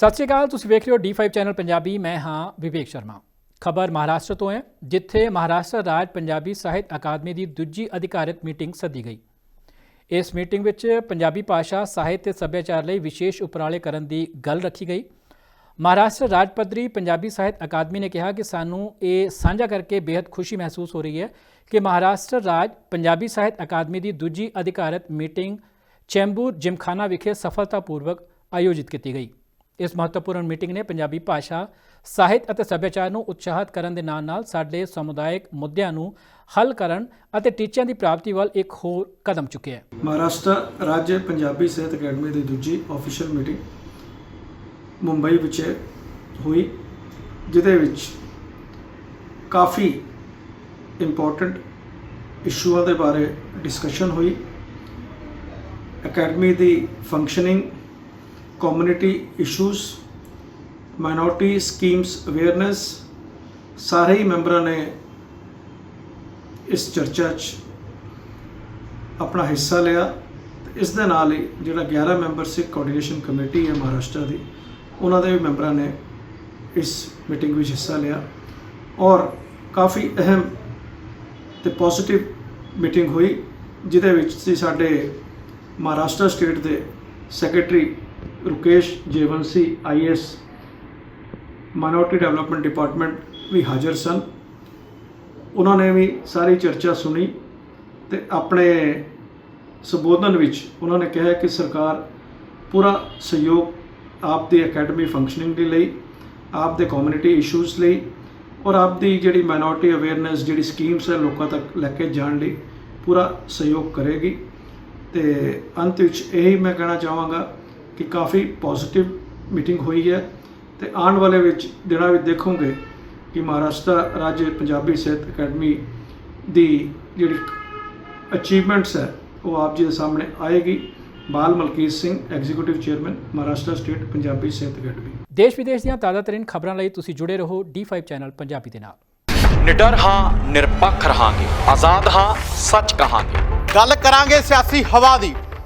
ਸਤਿ ਸ਼੍ਰੀ ਅਕਾਲ, ਤੁਸੀਂ ਵੇਖ ਰਹੇ ਹੋ D5 ਚੈਨਲ ਪੰਜਾਬੀ, ਮੈਂ ਹਾਂ ਵਿਵੇਕ ਸ਼ਰਮਾ। ਖਬਰ ਮਹਾਰਾਸ਼ਟਰ ਤੋਂ ਹੈ, ਜਿੱਥੇ ਮਹਾਰਾਸ਼ਟਰ ਰਾਜ ਪੰਜਾਬੀ ਸਾਹਿਤ ਅਕਾਦਮੀ ਦੀ ਦੂਜੀ ਅਧਿਕਾਰਤ ਮੀਟਿੰਗ ਸੱਦੀ ਗਈ। ਇਸ ਮੀਟਿੰਗ ਵਿੱਚ ਪੰਜਾਬੀ ਭਾਸ਼ਾ, ਸਾਹਿਤ ਤੇ ਸੱਭਿਆਚਾਰ ਲਈ ਵਿਸ਼ੇਸ਼ ਉਪਰਾਲੇ ਕਰਨ ਦੀ ਗੱਲ ਰੱਖੀ ਗਈ। ਮਹਾਰਾਸ਼ਟਰ ਰਾਜ ਪੱਧਰੀ ਪੰਜਾਬੀ ਸਾਹਿਤ ਅਕਾਦਮੀ ਨੇ ਕਿਹਾ ਕਿ ਸਾਨੂੰ ਇਹ ਸਾਂਝਾ ਕਰਕੇ ਬੇहद ਖੁਸ਼ੀ ਮਹਿਸੂਸ ਹੋ ਰਹੀ ਹੈ ਕਿ ਮਹਾਰਾਸ਼ਟਰ ਰਾਜ ਪੰਜਾਬੀ ਸਾਹਿਤ ਅਕਾਦਮੀ ਦੀ ਦੂਜੀ ਅਧਿਕਾਰਤ ਮੀਟਿੰਗ ਚੈਂਬੂਰ ਜਿਮਖਾਨਾ ਵਿਖੇ ਸਫਲਤਾਪੂਰਵਕ ਆਯੋਜਿਤ ਕੀਤੀ ਗਈ। ਇਸ ਮਹੱਤਵਪੂਰਨ ਮੀਟਿੰਗ ਨੇ ਪੰਜਾਬੀ ਭਾਸ਼ਾ, ਸਾਹਿਤ ਅਤੇ ਸੱਭਿਆਚਾਰ ਨੂੰ ਉਤਸ਼ਾਹਿਤ ਕਰਨ ਦੇ ਨਾਲ-ਨਾਲ ਸਾਡੇ ਸਮੁਦਾਇਕ ਮੁੱਦਿਆਂ ਨੂੰ ਹੱਲ ਕਰਨ ਅਤੇ ਟੀਚਿਆਂ ਦੀ ਪ੍ਰਾਪਤੀ ਵੱਲ ਇੱਕ ਹੋਰ ਕਦਮ ਚੁੱਕਿਆ ਹੈ। ਮਹਾਰਾਸ਼ਟਰ ਰਾਜ ਪੰਜਾਬੀ ਸਾਹਿਤ ਅਕੈਡਮੀ ਦੀ ਦੂਜੀ ਆਫੀਸ਼ੀਅਲ ਮੀਟਿੰਗ ਮੁੰਬਈ ਵਿੱਚ ਹੋਈ, ਜਿਹਦੇ ਵਿੱਚ ਕਾਫੀ ਇੰਪੋਰਟੈਂਟ ਇਸ਼ੂਆਂ ਦੇ ਬਾਰੇ ਡਿਸਕਸ਼ਨ ਹੋਈ। ਅਕੈਡਮੀ ਦੀ functioning community issues minority schemes awareness ਸਾਰੇ ਹੀ ਮੈਂਬਰਾਂ ਨੇ ਇਸ ਚਰਚਾ 'ਚ ਆਪਣਾ ਹਿੱਸਾ ਲਿਆ ਤੇ ਇਸ ਦੇ ਨਾਲ ਹੀ ਜਿਹੜਾ 11 ਮੈਂਬਰ ਸਿੱਖ ਕੋਆਰਡੀਨੇਸ਼ਨ ਕਮੇਟੀ ਹੈ ਮਹਾਰਾਸ਼ਟਰ ਦੀ, ਉਹਨਾਂ ਦੇ ਵੀ ਮੈਂਬਰਾਂ ਨੇ ਇਸ ਮੀਟਿੰਗ ਵਿੱਚ ਹਿੱਸਾ ਲਿਆ ਔਰ ਕਾਫੀ ਅਹਿਮ ਤੇ ਪੋਜ਼ਿਟਿਵ ਮੀਟਿੰਗ ਹੋਈ, ਜਿਹਦੇ ਵਿੱਚ ਸੀ ਸਾਡੇ ਮਹਾਰਾਸ਼ਟਰ ਸਟੇਟ ਦੇ secretary Rukesh Jaiwansi IAS minority development department ਵੀ ਹਾਜ਼ਰ ਸਨ। ਉਹਨਾਂ ਨੇ ਵੀ ਸਾਰੀ ਚਰਚਾ ਸੁਣੀ ਤੇ ਆਪਣੇ ਸੰਬੋਧਨ ਵਿੱਚ ਉਹਨਾਂ ਨੇ ਕਿਹਾ ਕਿ ਸਰਕਾਰ ਪੂਰਾ ਸਹਿਯੋਗ ਆਪ ਦੀ ਅਕੈਡਮੀ ਫੰਕਸ਼ਨਿੰਗ ਦੇ ਲਈ, ਆਪ ਦੇ ਕਮਿਊਨਿਟੀ ਇਸ਼ੂਜ਼ ਲਈ ਔਰ ਆਪ ਦੀ ਜਿਹੜੀ ਮਾਈਨੋਰਟੀ ਅਵੇਅਰਨੈਸ ਜਿਹੜੀ ਸਕੀਮਸ ਹੈ ਲੋਕਾਂ ਤੱਕ ਲੈ ਕੇ ਜਾਣ ਲਈ ਪੂਰਾ ਸਹਿਯੋਗ ਕਰੇਗੀ। ਤੇ ਅੰਤ ਵਿੱਚ ਇਹੀ ਮੈਂ ਕਹਿਣਾ ਚਾਹਾਂਗਾ ਕਿ ਕਾਫੀ ਪੋਜ਼ਿਟਿਵ ਮੀਟਿੰਗ ਹੋਈ ਹੈ ਤੇ ਆਉਣ ਵਾਲੇ ਵਿੱਚ ਦਿਨਾਂ ਵਿੱਚ ਦੇਖੋਗੇ ਕਿ ਮਹਾਰਾਸ਼ਟਰ ਰਾਜ ਪੰਜਾਬੀ ਸਾਹਿਤ ਅਕੈਡਮੀ ਦੀ ਜਿਹੜੀ ਅਚੀਵਮੈਂਟਸ ਹੈ ਉਹ ਆਪ ਜੀ ਦੇ ਸਾਹਮਣੇ ਆਏਗੀ। Bal Malkit Singh executive chairman Maharashtra state Punjabi Sahit academy. ਦੇਸ਼ ਵਿਦੇਸ਼ ਦੀਆਂ ਤਾਜ਼ਾਤਰੀਨ ਖਬਰਾਂ ਲਈ ਤੁਸੀਂ ਜੁੜੇ ਰਹੋ D5 ਚੈਨਲ ਪੰਜਾਬੀ ਦੇ ਨਾਲ। ਨਿਡਰ ਹਾਂ ਨਿਰਪੱਖ ਰਹਾਂਗੇ। ਆਜ਼ਾਦ ਹਾਂ ਸੱਚ ਕਹਾਂਗੇ। ਗੱਲ ਕਰਾਂਗੇ ਸਿਆਸੀ ਹਵਾ ਦੀ।